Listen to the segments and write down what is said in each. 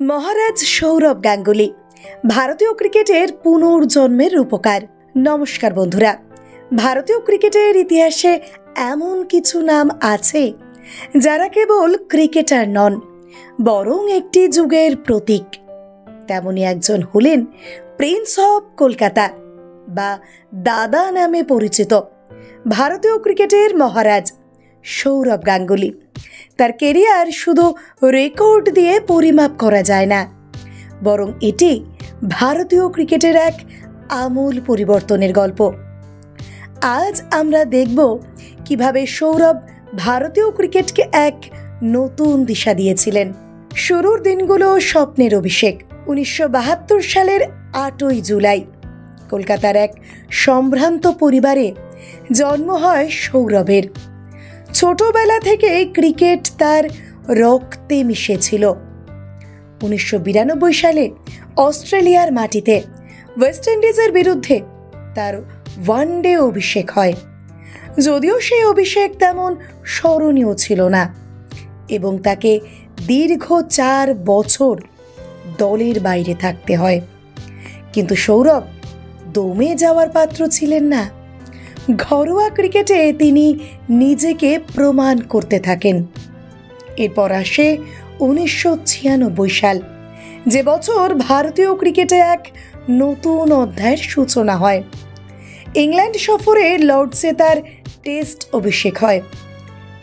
মহারাজ সৌরভ গাঙ্গুলি, ভারতীয় ক্রিকেটের পুনর্জন্মের রূপকার নমস্কার বন্ধুরা, ভারতীয় ক্রিকেটের ইতিহাসে এমন কিছু নাম আছে যারা কেবল ক্রিকেটার নন, বরং একটি যুগের প্রতীক। তেমনই একজন হলেন প্রিন্স অফ কলকাতা বা দাদা নামে পরিচিত ভারতীয় ক্রিকেটের মহারাজ সৌরভ গাঙ্গুলি। তার কেরিয়ার শুধু রেকর্ড দিয়ে পরিমাপ করা যায় না, বরং এটি ভারতীয় ক্রিকেটের এক আমূল পরিবর্তনের গল্প। আজ আমরা দেখব কীভাবে সৌরভ ভারতীয় ক্রিকেটকে এক নতুন দিশা দিয়েছিলেন। শুরুর দিনগুলো স্বপ্নের অভিষেক, উনিশশো বাহাত্তর সালের আটই জুলাই। কলকাতার এক সম্ভ্রান্ত পরিবারে জন্ম হয় সৌরভের। ছোটবেলা থেকে ক্রিকেট তার রক্তে মিশেছিল। উনিশশো বিরানব্বই সালে অস্ট্রেলিয়ার মাটিতে ওয়েস্ট ইন্ডিজের বিরুদ্ধে তার ওয়ানডে অভিষেক হয়। যদিও সেই অভিষেক তেমন স্মরণীয় ছিল না এবং তাকে দীর্ঘ চার বছর দলের বাইরে থাকতে হয়। কিন্তু সৌরভ দমে যাওয়ার পাত্র ছিলেন না। ঘরোয়া ক্রিকেটে তিনি নিজেকে প্রমাণ করতে থাকেন। এরপর আসে উনিশশো ছিয়ানব্বই সাল, যে বছর ভারতীয় ক্রিকেটে এক নতুন অধ্যায়ের সূচনা হয়। ইংল্যান্ড সফরে লর্ডসে তার টেস্ট অভিষেক হয়।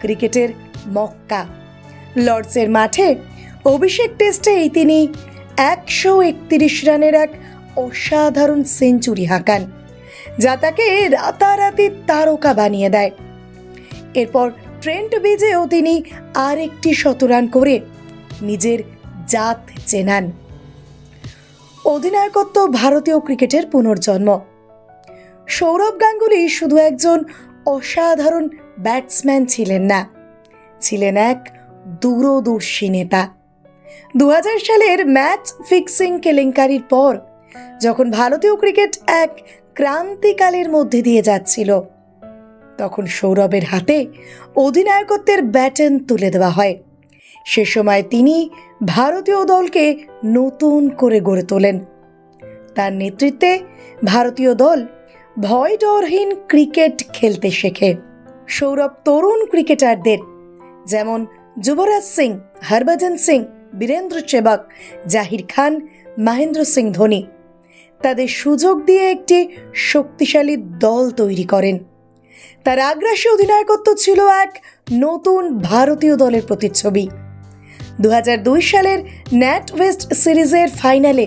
ক্রিকেটের মক্কা, লর্ডসের মাঠে অভিষেক টেস্টেই তিনি একশো একত্রিশ রানের এক অসাধারণ সেঞ্চুরি হাঁকান। যা তাকে রাতারাতি তারকা বানিয়ে দেয়। এরপর ট্রেন্ট বিজেও তিনি আর একটি শতরান করে নিজের জাত চেনান। অধিনায়কত্ব ভারতীয় ক্রিকেটের পুনর্জন্ম। সৌরভ গাঙ্গুলি শুধু একজন অসাধারণ ব্যাটসম্যান ছিলেন না, ছিলেন এক দূরদর্শী নেতা। দু হাজার সালের ম্যাচ ফিক্সিং কেলেঙ্কারির পর, যখন ভারতীয় ক্রিকেট এক ক্রান্তিকালের মধ্যে দিয়ে যাচ্ছিল। তখন সৌরভের হাতে অধিনায়কত্বের ব্যাটন তুলে দেওয়া হয়। সে সময় তিনি ভারতীয় দলকে নতুন করে গড়ে তোলেন। তার নেতৃত্বে ভারতীয় দল ভয় ডরহীন ক্রিকেট খেলতে শেখে। সৌরভ তরুণ ক্রিকেটারদের যেমন যুবরাজ সিং, হরভজন সিং, বীরেন্দ্র চেবাক, জাহির খান, মহেন্দ্র সিং ধোনি তাদের সুযোগ দিয়ে একটি শক্তিশালী দল তৈরি করেন। তার আগ্রাসী অধিনায়কত্ব ছিল এক নতুন ভারতীয় দলের প্রতিচ্ছবি। দু হাজার দুই সালের ন্যাট ওয়েস্ট সিরিজের ফাইনালে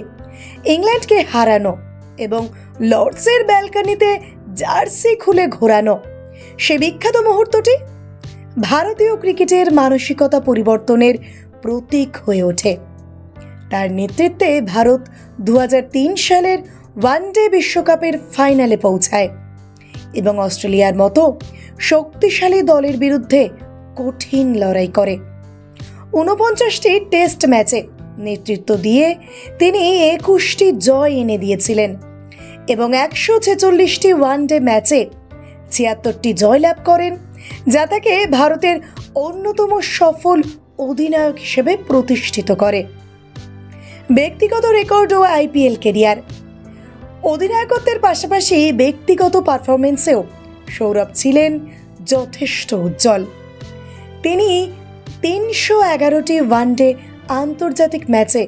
ইংল্যান্ডকে হারানো এবং লর্ডসের ব্যালকানিতে জার্সি খুলে ঘোরানো। সে বিখ্যাত মুহূর্তটি ভারতীয় ক্রিকেটের মানসিকতা পরিবর্তনের প্রতীক হয়ে ওঠে। তার নেতৃত্বে ভারত দু হাজার তিন সালের ওয়ানডে বিশ্বকাপের ফাইনালে পৌঁছায়। এবং অস্ট্রেলিয়ার মতো শক্তিশালী দলের বিরুদ্ধে কঠিন লড়াই করে। ঊনপঞ্চাশটি টেস্ট ম্যাচে নেতৃত্ব দিয়ে তিনি একুশটি জয় এনে দিয়েছিলেন এবং একশো ছেচল্লিশটি ওয়ানডে ম্যাচে ছিয়াত্তরটি জয়লাভ করেন, যা তাকে ভারতের অন্যতম সফল অধিনায়ক হিসেবে প্রতিষ্ঠিত করে। ব্যক্তিগত রেকর্ড ও আইপিএল কেরিয়ার। অধিনায়কত্বের পাশাপাশি ব্যক্তিগত পারফরমেন্সেও সৌরভ ছিলেন যথেষ্ট উজ্জ্বল। তিনি তিনশো এগারোটি ওয়ানডে আন্তর্জাতিক ম্যাচে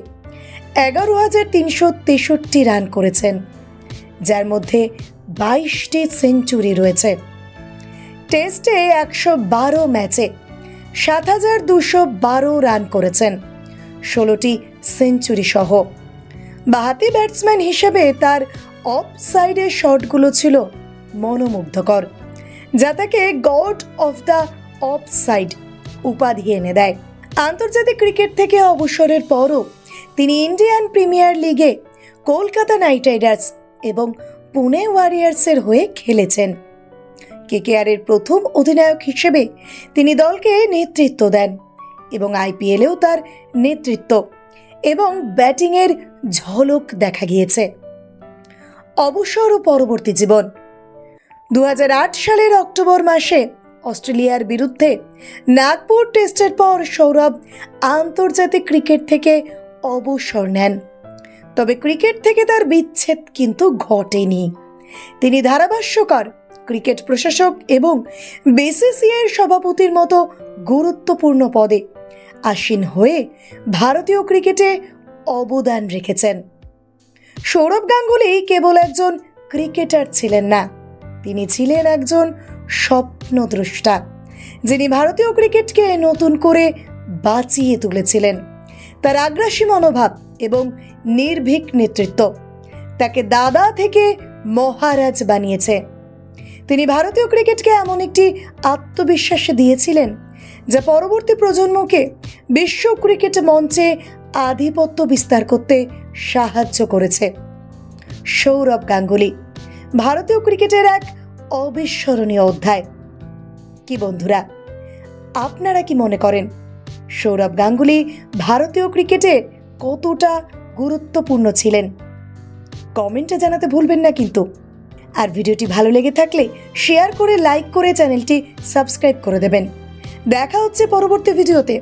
এগারো হাজার তিনশো তেষট্টি রান করেছেন, যার মধ্যে বাইশটি সেঞ্চুরি রয়েছে। টেস্টে একশো বারো ম্যাচে সাত হাজার দুশো বারো রান করেছেন, ষোলোটি সেঞ্চুরি সহ বাহাতি ব্যাটসম্যান হিসেবে তার অফ সাইডের শটগুলো ছিল মনোমুগ্ধকর, যা তাকে god of the off side উপাধি এনে দেয়। আন্তর্জাতিক ক্রিকেট থেকে অবসরের পরও তিনি ইন্ডিয়ান প্রিমিয়ার লিগে কলকাতা নাইট রাইডার্স এবং পুনে ওয়ারিয়ার্সের হয়ে খেলেছেন। কেকেআরের প্রথম অধিনায়ক হিসেবে তিনি দলকে নেতৃত্ব দেন এবং আইপিএলেও তার নেতৃত্ব। এবং ব্যাটিংয়ের ঝলক দেখা গিয়েছে। অবসর ও পরবর্তী জীবন। দু হাজার আট সালের অক্টোবর মাসে অস্ট্রেলিয়ার বিরুদ্ধে নাগপুর টেস্টের পর সৌরভ আন্তর্জাতিক ক্রিকেট থেকে অবসর নেন। তবে ক্রিকেট থেকে তার বিচ্ছেদ কিন্তু ঘটেনি। তিনি ধারাভাষ্যকার, ক্রিকেট প্রশাসক এবং বিসিসিআইয়ের সভাপতির মতো গুরুত্বপূর্ণ পদে আসীন হয়ে ভারতীয় ক্রিকেটে অবদান রেখেছেন। সৌরভ গাঙ্গুলি কেবল একজন ক্রিকেটার ছিলেন না, তিনি ছিলেন একজন স্বপ্নদ্রষ্টা, যিনি ভারতীয় ক্রিকেটকে নতুন করে বাঁচিয়ে তুলেছিলেন। তার আগ্রাসী মনোভাব এবং নির্ভীক নেতৃত্ব তাকে দাদা থেকে মহারাজ বানিয়েছে। তিনি ভারতীয় ক্রিকেটকে এমন একটি আত্মবিশ্বাস দিয়েছিলেন, যা পরবর্তী প্রজন্মকে বিশ্ব ক্রিকেট মঞ্চে আধিপত্য বিস্তার করতে সাহায্য করেছে সৌরভ গাঙ্গুলি। ভারতীয় ক্রিকেটের এক অবিস্মরণীয় অধ্যায়। কি বন্ধুরা, আপনারা কি মনে করেন সৌরভ গাঙ্গুলি ভারতীয় ক্রিকেটে কতটা গুরুত্বপূর্ণ ছিলেন? কমেন্টে জানাতে ভুলবেন না কিন্তু। আর ভিডিওটি ভালো লেগে থাকলে শেয়ার করে, লাইক করে চ্যানেলটি সাবস্ক্রাইব করে দেবেন। দেখা হচ্ছে পরবর্তী ভিডিওতে।